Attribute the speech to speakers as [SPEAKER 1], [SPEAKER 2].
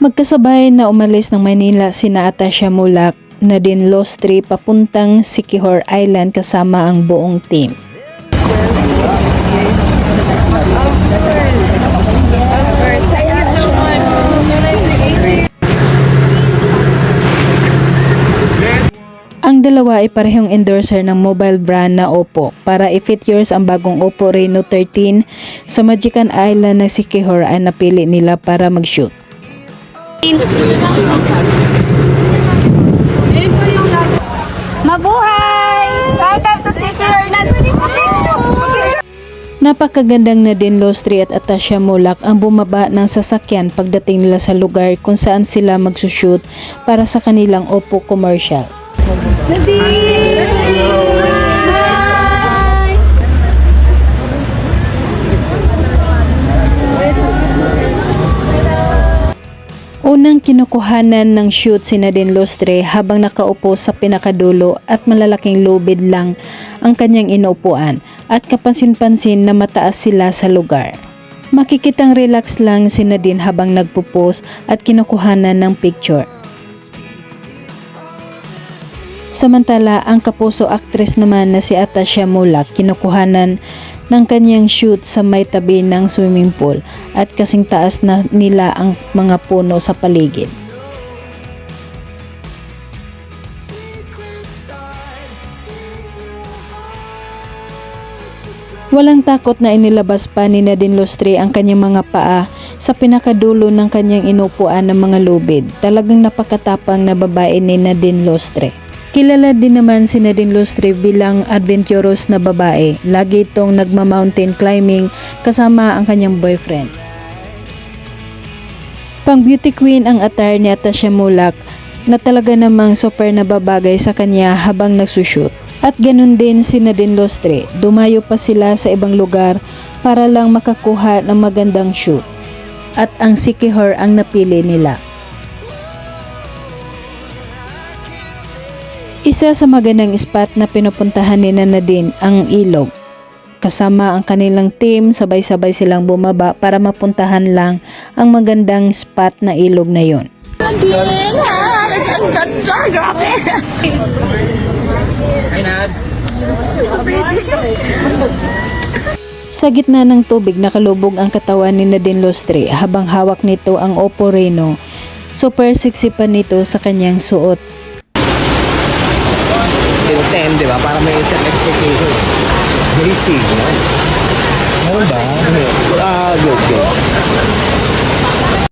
[SPEAKER 1] Magkasabay na umalis ng Manila sina Atasha Mulak, Nadine Lostri papuntang Sikihor Island kasama ang buong team. Ang dalawa ay parehong endorser ng mobile brand na Oppo para i-fit yours ang bagong Oppo Reno 13 sa Magican Island na Sikihor ay napili nila para mag-shoot.
[SPEAKER 2] Mabuhay! Welcome to City Hernan.
[SPEAKER 1] Napakagandang na din Lostri at Atasha Mulak ang bumaba ng sasakyan pagdating nila sa lugar kung saan sila magsushoot para sa kanilang Oppo commercial. Unang kinukuhanan ng shoot si Nadine Lostre habang nakaupo sa pinakadulo at malalaking lubid lang ang kanyang inuupuan at kapansin-pansin na mataas sila sa lugar. Makikitang relax lang si Nadine habang nagpo-pose at kinukuhanan ng picture. Samantala, ang kapuso actress naman na si Atasha Mulak kinukuhanan ng kanyang shoot sa may tabi ng swimming pool at kasing taas na nila ang mga puno sa paligid. Walang takot na inilabas pa ni Nadine Lostre ang kanyang mga paa sa pinakadulo ng kanyang inupuan ng mga lubid. Talagang napakatapang na babae ni Nadine Lostre. Kilala din naman si Nadine Lustre bilang adventurous na babae. Lagi itong nagma-mountain climbing kasama ang kanyang boyfriend. Pang beauty queen ang attire ni Atasha Mulak na talaga namang super na babagay sa kanya habang nagsushoot. At ganun din si Nadine Lustre. Dumayo pa sila sa ibang lugar para lang makakuha ng magandang shoot. At ang Sikihor ang napili nila. Isa sa magandang spot na pinupuntahan ni Nadine ang ilog. Kasama ang kanilang team, sabay-sabay silang bumaba para mapuntahan lang ang magandang spot na ilog na yon. Sa gitna ng tubig nakalubog ang katawan ni Nadine Lostre habang hawak nito ang Oppo Reno. Super sexy pa nito sa kanyang suot
[SPEAKER 3] natin 10, di ba? Para may set expectation. Greasy. Ano ba? Ah, good, good.